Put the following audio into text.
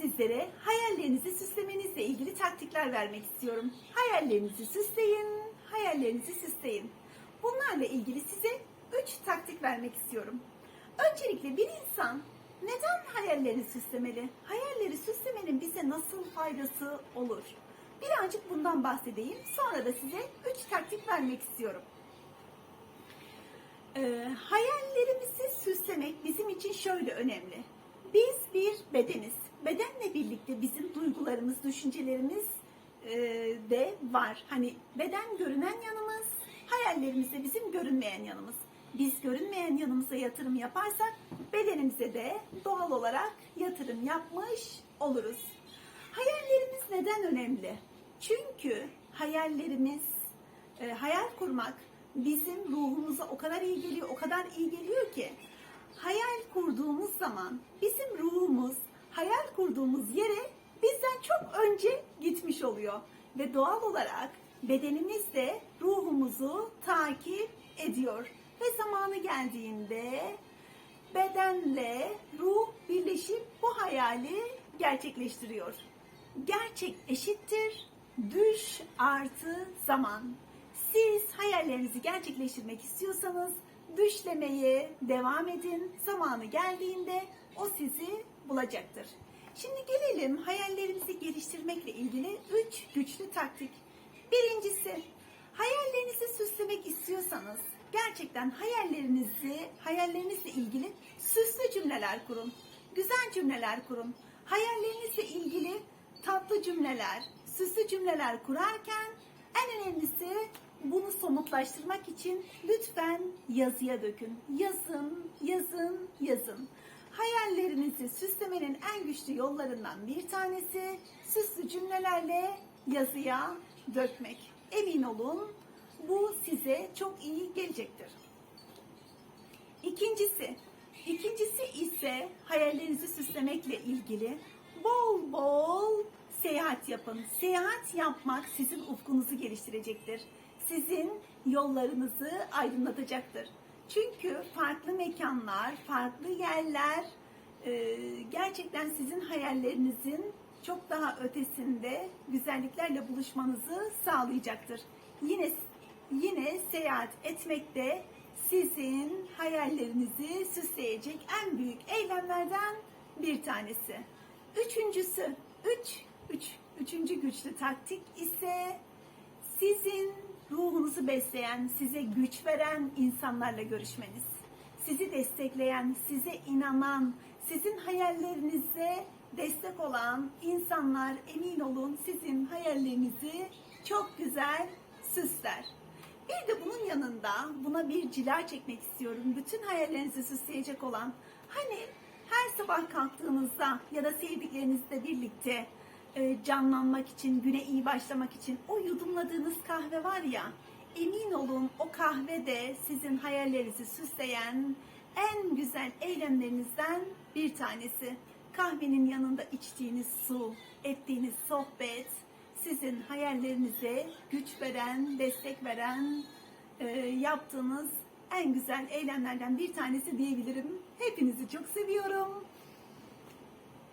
sizlere hayallerinizi süslemenizle ilgili taktikler vermek istiyorum. Hayallerinizi süsleyin, hayallerinizi süsleyin. Bunlarla ilgili size 3 taktik vermek istiyorum. Öncelikle bir insan neden hayallerini süslemeli? Hayalleri süslemenin bize nasıl faydası olur? Birazcık bundan bahsedeyim. Sonra da size 3 taktik vermek istiyorum. Ee, hayallerimizi süslemek bizim için şöyle önemli. Biz bir bedeniz. Bedenle birlikte bizim duygularımız, düşüncelerimiz e, de var. Hani beden görünen yanımız, hayallerimiz de bizim görünmeyen yanımız. Biz görünmeyen yanımıza yatırım yaparsak bedenimize de doğal olarak yatırım yapmış oluruz. Hayallerimiz neden önemli? Çünkü hayallerimiz, e, hayal kurmak bizim ruhumuza o kadar iyi geliyor, o kadar iyi geliyor ki hayal kurduğumuz zaman bizim ruhumuz hayal kurduğumuz yere bizden çok önce gitmiş oluyor ve doğal olarak bedenimiz de ruhumuzu takip ediyor ve zamanı geldiğinde bedenle ruh birleşip bu hayali gerçekleştiriyor. Gerçek eşittir düş artı zaman. Siz hayallerinizi gerçekleştirmek istiyorsanız düşlemeye devam edin. Zamanı geldiğinde o sizi bulacaktır. Şimdi gelelim hayallerimizi geliştirmekle ilgili üç güçlü taktik. Birincisi, hayallerinizi süslemek istiyorsanız gerçekten hayallerinizi, hayallerinizle ilgili süslü cümleler kurun. Güzel cümleler kurun. Hayallerinizle ilgili tatlı cümleler, süslü cümleler kurarken en önemlisi bunu somutlaştırmak için lütfen yazıya dökün. Yazın, yazın, yazın. Hayallerinizi süslemenin en güçlü yollarından bir tanesi süslü cümlelerle yazıya dökmek. Emin olun bu size çok iyi gelecektir. İkincisi, ikincisi ise hayallerinizi süslemekle ilgili bol bol seyahat yapın. Seyahat yapmak sizin ufkunuzu geliştirecektir. Sizin yollarınızı aydınlatacaktır. Çünkü farklı mekanlar, farklı yerler e, gerçekten sizin hayallerinizin çok daha ötesinde güzelliklerle buluşmanızı sağlayacaktır. Yine yine seyahat etmek de sizin hayallerinizi süsleyecek en büyük eylemlerden bir tanesi. Üçüncüsü, üç, üç, üçüncü güçlü taktik ise sizin ruhunuzu besleyen, size güç veren insanlarla görüşmeniz. Sizi destekleyen, size inanan, sizin hayallerinize destek olan insanlar emin olun sizin hayallerinizi çok güzel süsler. Bir de bunun yanında buna bir cila çekmek istiyorum. Bütün hayallerinizi süsleyecek olan hani her sabah kalktığınızda ya da sevdiklerinizle birlikte canlanmak için, güne iyi başlamak için o yudumladığınız kahve var ya emin olun o kahve de sizin hayallerinizi süsleyen en güzel eylemlerinizden bir tanesi. Kahvenin yanında içtiğiniz su, ettiğiniz sohbet sizin hayallerinize güç veren, destek veren e, yaptığınız en güzel eylemlerden bir tanesi diyebilirim. Hepinizi çok seviyorum.